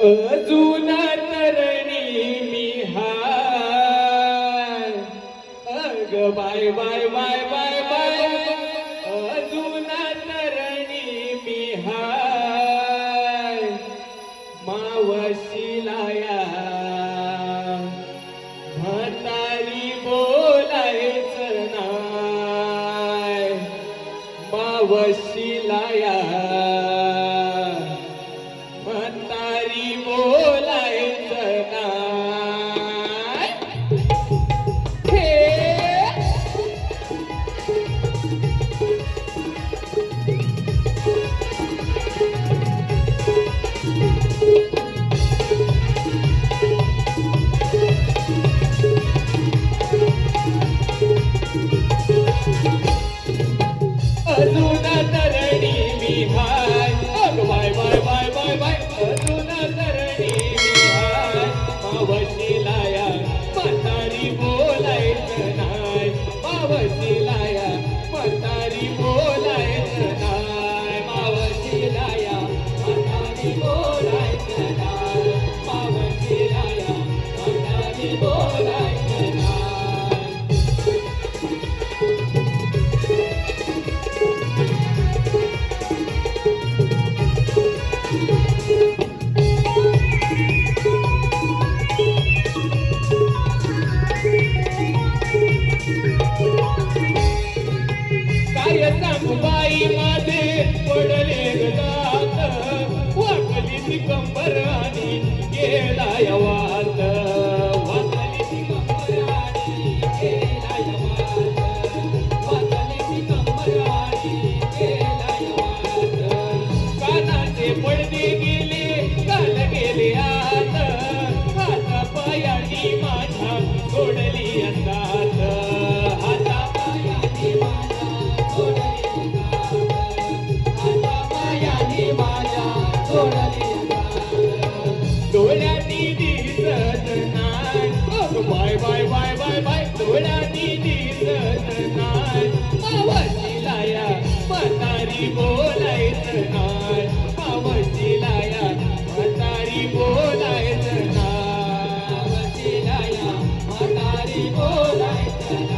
अजून तरणी मी हाय. अग बाय बाय बाय बाय बाय. अजून तरणी मी हाय. मावशिलाया म्हातारी बोलायचं नाय. मावशिलाया म्हातारी नाय बाय बाय बाय बाय बाय. डोळ्यांनी दिसत नाय मावशी लाया म्हातारी बोलायच नाय. मावशी लाया म्हातारी बोलायच नाय. मावशी लाया म्हातारी बोलायच नाय.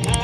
Happy.